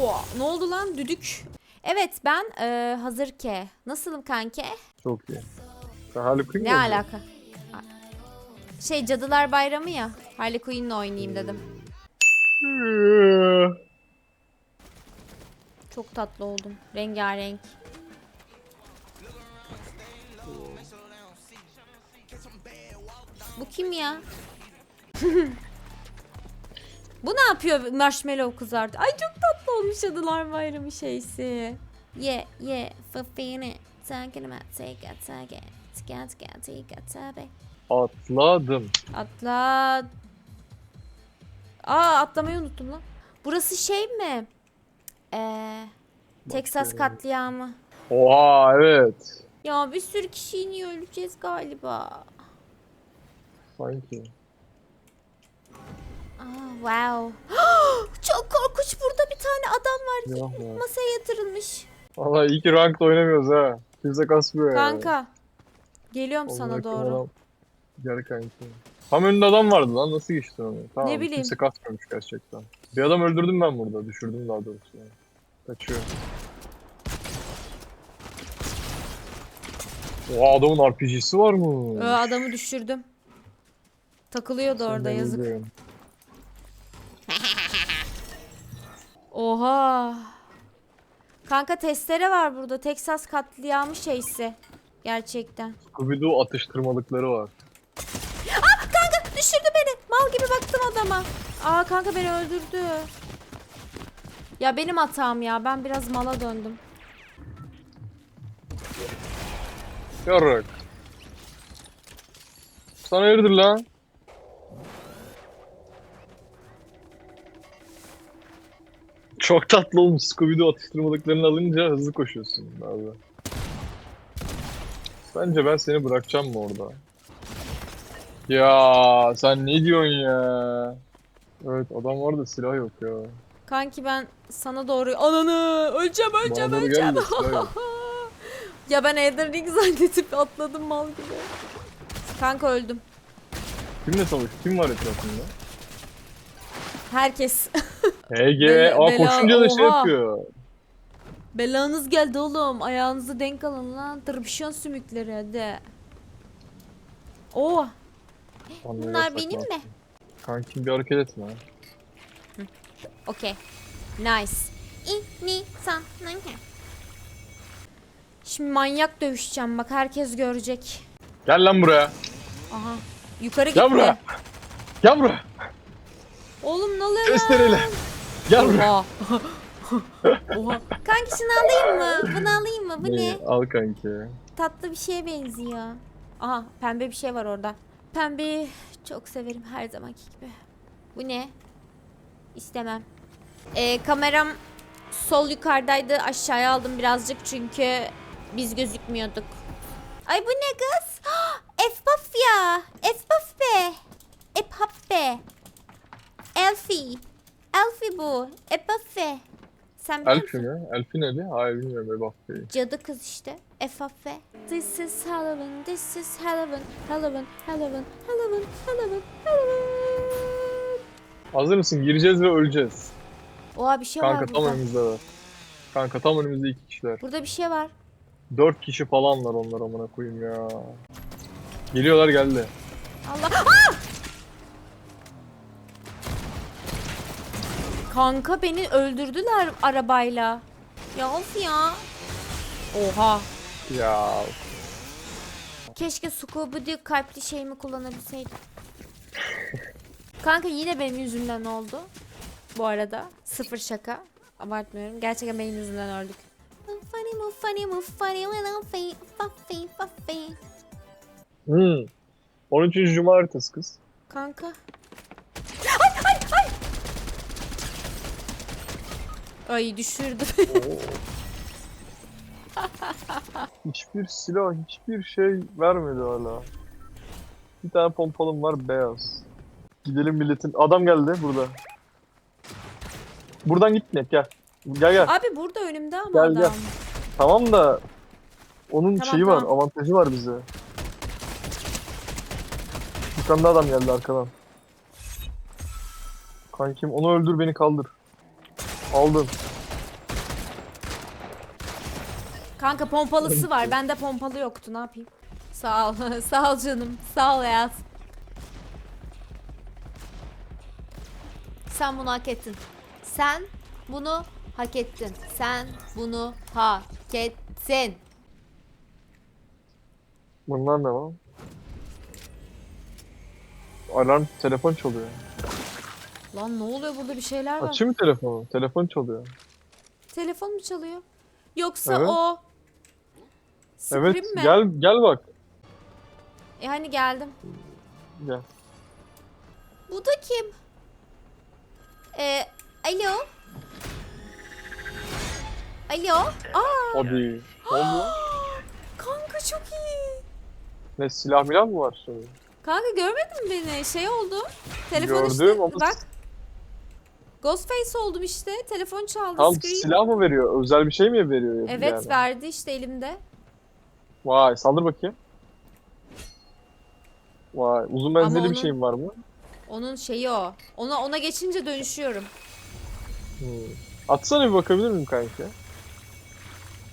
Wow, ne oldu lan düdük? Evet ben e, hazır ke. Nasılım kanke? Çok iyi. Sen Harley Quinn Ne mi alaka? Şey Cadılar Bayramı ya. Harley Quinn'le oynayayım dedim. Çok tatlı oldum. Rengarenk. Bu kim ya? Bu ne yapıyor marshmallow kızartı? Ay çok tatlı olmuş Cadılar Bayramı şeysi. Ye ye fafini. Talking about take a take it. Tika tika tika tabi. Atladım. Atla. Aa atlamayı unuttum lan. Burası şey mi? Ee, Texas katliamı. Oha evet. Ya bir sürü kişi iniyor öleceğiz galiba. Sanki. Wow. Çok korkunç burada bir tane adam var. Ya, ya. Masaya yatırılmış. Valla iyi ki ranked oynamıyoruz ha. Kimse kasmıyor. Kanka. Geliyorum sana Allah'ım doğru. Gel kanki. Tam önünde adam vardı lan nasıl geçtin onu? Tamam, Ne bileyim. Kimse kasmıyormuş gerçekten. Bir adam öldürdüm ben burada. Düşürdüm daha doğrusu. Yani. Kaçıyor. Oha adamın RPG'si var mı? Ee, adamı düşürdüm. Takılıyordu orada yazık. Oha. Kanka testere var burada. Texas katliamı şeysi. Gerçekten. Scooby-Doo atıştırmalıkları var. Kanka düşürdü beni. Mal gibi baktım adama. Aa kanka beni öldürdü. Ya benim hatam ya. Ben biraz mala döndüm. Yarrak. Sana hayırdır lan? Çok tatlı olmuş Scooby-Doo atıştırmalıklarını alınca hızlı koşuyorsun abi. Bence ben seni bırakacağım mı orada? Ya sen ne diyorsun ya? Evet adam var da silah yok ya. Kanki ben sana doğru... Ananı! Öleceğim öleceğim Bana öleceğim. geldi, ya ben Elden Ring zannedip atladım mal gibi. Kanka öldüm. Kimle savaş? Kim var etrafında? Herkes. Bela- aa bela- koşunca da şey oha. yapıyor. Belanız geldi oğlum. Ayağınızı denk alın lan. Tırpışın sümükleri hadi. Oo. Anne, Bunlar yasak benim lan. mi? Kankim bir hareket etme. Okey. Nice. İni san Şimdi manyak dövüşeceğim bak herkes görecek. Gel lan buraya. Aha. Yukarı gitti. Gel buraya. Gel buraya. Oğlum ne oluyor lan? Testereyle. Gel buraya. Oha. Oha. Kanki şunu alayım mı? Bunu alayım mı? Bu ne? Al kanki. Tatlı bir şeye benziyor. Aha pembe bir şey var orada. Pembeyi çok severim her zamanki gibi. Bu ne? İstemem. Ee, kameram sol yukarıdaydı. Aşağıya aldım birazcık çünkü biz gözükmüyorduk. Ay bu ne kız? Efpaf ya. Efpaf be. Epap be. Elfie. Elfie bu. Epaffe. Sen biliyor Elfi mi? Elfi neydi? Hayır bilmiyorum. Ebaf değil. Cadı kız işte. Efaffe. This is Halloween, this is Halloween, Halloween, Halloween, Halloween, Halloween, Halloween. Hazır mısın? Gireceğiz ve öleceğiz. Oha bir şey Kanka var tam burada. önümüzde var. Kanka tam önümüzde iki kişiler. Burada bir şey var. Dört kişi falanlar onlar amına koyayım ya. Geliyorlar geldi. Allah. Aa! Kanka beni öldürdüler arabayla. Ya of ya. Oha. Ya Keşke Scooby-Doo kalpli şeyimi kullanabilseydim. Kanka yine benim yüzümden oldu. Bu arada. Sıfır şaka. Abartmıyorum. Gerçekten benim yüzümden öldük. Hmm. 13. Cuma haritası kız. Kanka. Ay ay ay. Ay düşürdü. Hiçbir silah, hiçbir şey vermedi hala. Bir tane pompalım var beyaz. Gidelim milletin. Adam geldi burada. Buradan git net gel. Gel gel. Abi burada önümde ama Gel, adam. gel. Tamam da onun Tamam, şeyi var, tamam. avantajı var bize. Bir tane adam geldi arkadan. Kankim onu öldür beni kaldır. Aldın. Kanka pompalısı var. Bende pompalı yoktu. Ne yapayım? Sağ ol. Sağ ol canım. Sağ ol hayat. Sen bunu hak ettin. Sen bunu hak ettin. Sen bunu hak ettin. Bunlar ne lan? Alarm telefon çalıyor. Lan ne oluyor burada bir şeyler var. Açayım mı telefonu? Telefon çalıyor. Telefon mu çalıyor? Yoksa Evet. o Scream Evet mi? gel gel bak. E hani geldim. Gel. Bu da kim? Ee, alo? Alo? Aa, Hadi. Ne oldu? kanka çok iyi. Ne silah milah mı var şimdi? Kanka görmedin mi beni? Şey oldu. Telefon Gördüm işte. ama- Bak. Ghostface oldum işte. Telefon çaldı. Tam Scream. silah mı veriyor? Özel bir şey mi veriyor? Evet yani? verdi işte elimde. Vay saldır bakayım. Vay uzun menzilli onun- bir şeyim var mı? Onun şeyi o. Ona ona geçince dönüşüyorum. Hmm. Atsana bir bakabilir miyim kanka?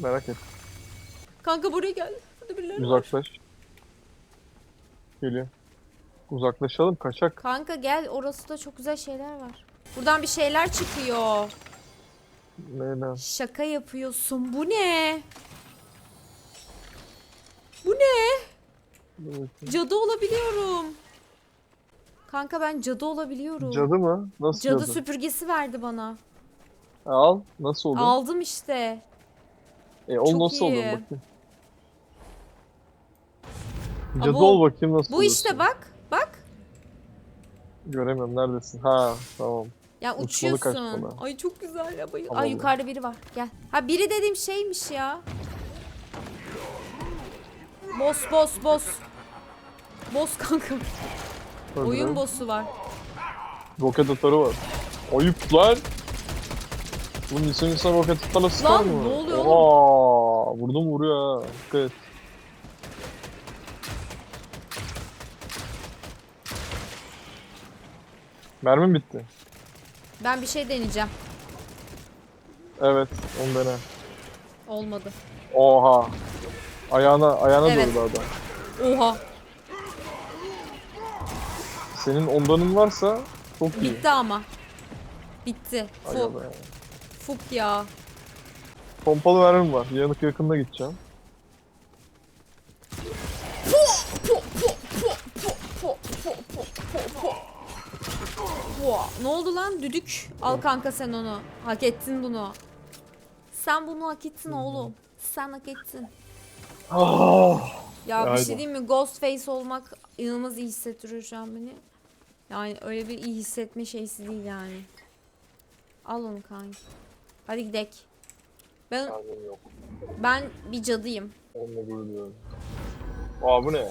Merak et. Kanka buraya gel. Hadi birileri var. Uzaklaş. Geliyor. Uzaklaşalım kaçak. Kanka gel orası da çok güzel şeyler var. Buradan bir şeyler çıkıyor. Ne ne? Şaka yapıyorsun. Bu ne? Bu ne? Bakayım. Cadı olabiliyorum. Kanka ben cadı olabiliyorum. Cadı mı? Nasıl Cadı cadı? süpürgesi verdi bana. Al. Nasıl oldu? Aldım işte. E Çok nasıl oldu iyi. bakayım. Aa, Cadı bu- ol bakayım nasıl Bu oluyorsun. işte bak. Bak. Göremiyorum neredesin? Ha tamam. Ya Uçmalı kaç uçuyorsun. bana. Ay çok güzel ya. bayıl- Tamam. Ay yukarıda biri var. Gel. Ha biri dediğim şeymiş ya. Boss boss boss. Boss kanka. Oyun Öldürelim. boss'u var. Roket atarı var. Ayıp lan. Bunun insan insan roket atarla sıkar Lan, mı? ne oluyor Aa, vurdum vuruyor ha. Dikkat et. Mermim bitti. Ben bir şey deneyeceğim. Evet, onu dene. Olmadı. Oha. Ayağına, ayağına Evet. doğru adam. Oha. Senin ondanın varsa çok iyi. Bitti ama. Bitti. Fuk. be. Fuk ya. Pompalı mermim var. Yanık yakında gideceğim. Boğa. Ne oldu lan düdük? Al kanka sen onu. Hak ettin bunu. Sen bunu hak ettin oğlum. Sen hak ettin. Ah. Ya bir şey diyeyim mi? Ghostface olmak inanılmaz iyi hissettiriyor şu an beni. Yani öyle bir iyi hissetme şeysi değil yani. Al onu kanka. Hadi gidelim. Ben yok. ben bir cadıyım. Onunla gurur duyuyorum. Aa bu ne?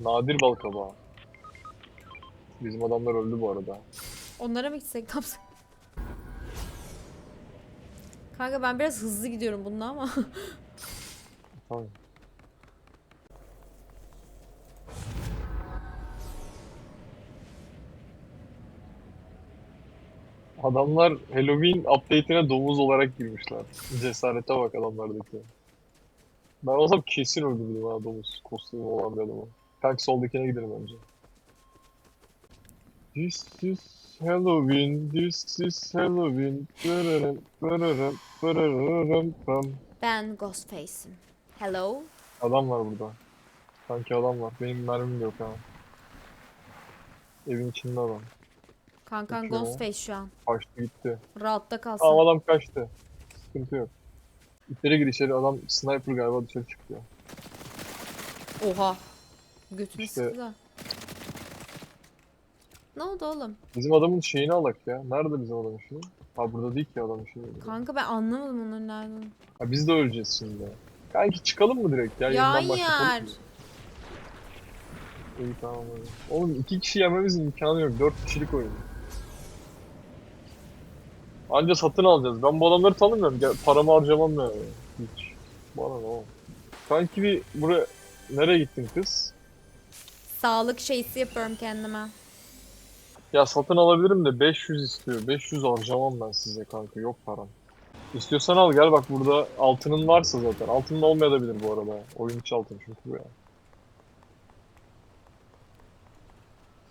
Nadir bal kabağı. Bizim adamlar öldü bu arada. Onlara mı gitsek yapsak? Kanka ben biraz hızlı gidiyorum bunda ama. Tamam. Adamlar Halloween update'ine domuz olarak girmişler. Cesarete bak adamlardaki. Ben olsam kesin öldürürdüm ha domuz kostümü olan bir adamı. Kanka soldakine gidelim önce. This is Halloween, this is Halloween. Dırırım, dırırım, dırırım, pam. ben Ghostface'im. Hello. Adam var burada. Sanki adam var. Benim mermim de yok ha. Evin içinde adam. Kankan. Ghostface şu an. Kaçtı gitti. Rahatta kalsın. Tamam adam kaçtı. Sıkıntı yok. İçeri gir içeri adam sniper galiba dışarı çıkıyor. Oha. Götümü İşte- sıktı da. Ne oldu oğlum? Bizim adamın şeyini alak ya. Nerede bizim adamın şeyi? Ha burada değil ki adamın şeyi. Kanka ben anlamadım onların nerede olduğunu. Ha biz de öleceğiz şimdi. Kanki çıkalım mı direkt ya? Ya Yeniden başlatalım mı? İyi tamam hadi. Oğlum iki kişi yememizin imkanı yok. Dört kişilik oyun. Anca satın alacağız. Ben bu adamları tanımıyorum. Gel, paramı harcamam yani. Hiç. Bana ne oğlum. Sanki bir buraya... Nereye gittin kız? Sağlık şeysi yapıyorum kendime. Ya satın alabilirim de 500 istiyor. 500 harcamam ben size kanka. Yok param. İstiyorsan al gel bak burada altının varsa zaten. Altının olmayabilir bu arada. Oyun içi altın çünkü bu ya.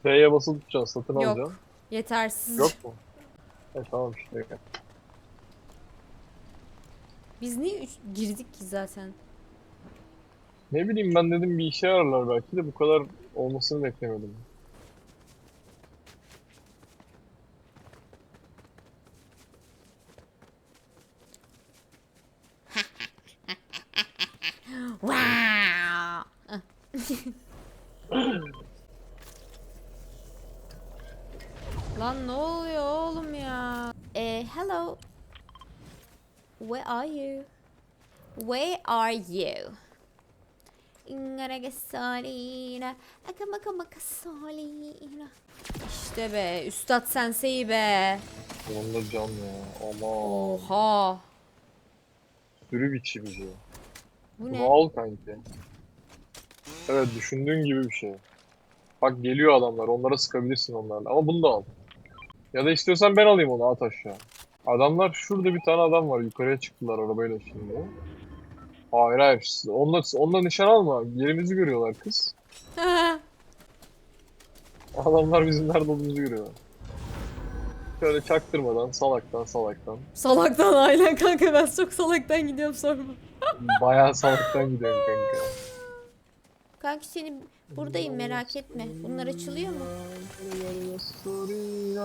F'ye basılı tutacaksın satın Yok. alacaksın. Yetersiz. Yok mu? E tamam işte. gel. Biz niye üç- girdik ki zaten? Ne bileyim ben dedim bir işe yararlar belki de bu kadar olmasını beklemedim. Wow. Lan ne oluyor oğlum ya? Eh, hello. Where are you? Where are you? İşte be, Üstad Sensei be. Onda can ya. Ama Oha. sürü biçimici. Bu Bunu ne? al kanki. Evet düşündüğün gibi bir şey. Bak geliyor adamlar onlara sıkabilirsin onlarla ama bunu da al. Ya da istiyorsan ben alayım onu at aşağı. Adamlar şurada bir tane adam var yukarıya çıktılar arabayla şimdi. Hayır hayır onunla, onunla nişan alma yerimizi görüyorlar kız. Adamlar bizim nerede olduğumuzu görüyorlar. Şöyle çaktırmadan salaktan salaktan. Salaktan aynen kanka ben çok salaktan gidiyorum sorma. Bayağı salaktan gidiyorum kanka. Kanki seni buradayım merak etme. Bunlar açılıyor mu?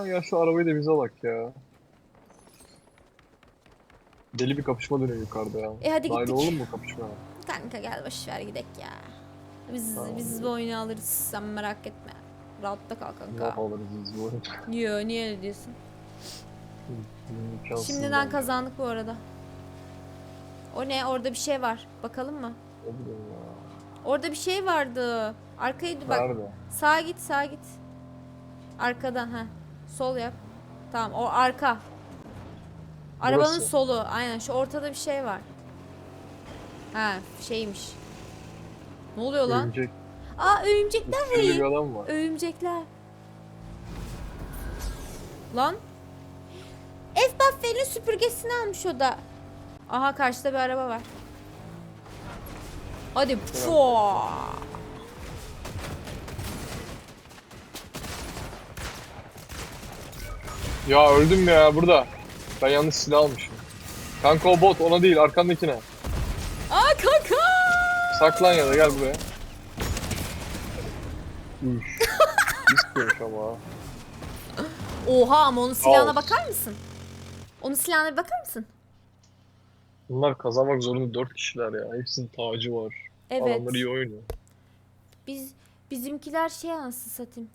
Ya, şu arabayı da bize bak ya. Deli bir kapışma dönüyor yukarıda ya. E hadi Dahil gittik. oğlum mu kapışma? Kanka gel boş ver gidek ya. Biz Tamam. biz bu oyunu alırız sen merak etme. Rahatta kal Ne kanka. alırız biz bu oyunu? Yo niye öyle diyorsun? Şimdiden kazandık bu arada. O ne orada bir şey var. Bakalım mı? Bileyim ya. Orada bir şey vardı. Arkaya bak. Nerede? Sağa git sağa git. Arkadan ha. Sol yap. Tamam o arka. Arabanın Burası. solu. Aynen şu ortada bir şey var. Ha şeymiş. Ne oluyor lan? Örümcek. Aa örümcekler var. Örümcekler. Lan. F Buffett'in süpürgesini almış o da. Aha karşıda bir araba var. Hadi. Fua. Ya öldüm ya burada. Ben yanlış silah almışım. Kanka o bot ona değil arkandakine. Aa kanka. Saklan ya da gel buraya. İstiyormuş ama. Oha ama onun silahına Al. bakar mısın? Onun silahına bakar mısın? Bunlar kazanmak zorunda dört kişiler ya. Hepsinin tacı var. Evet. Adamlar iyi oynuyor. Biz bizimkiler şey anasını satayım.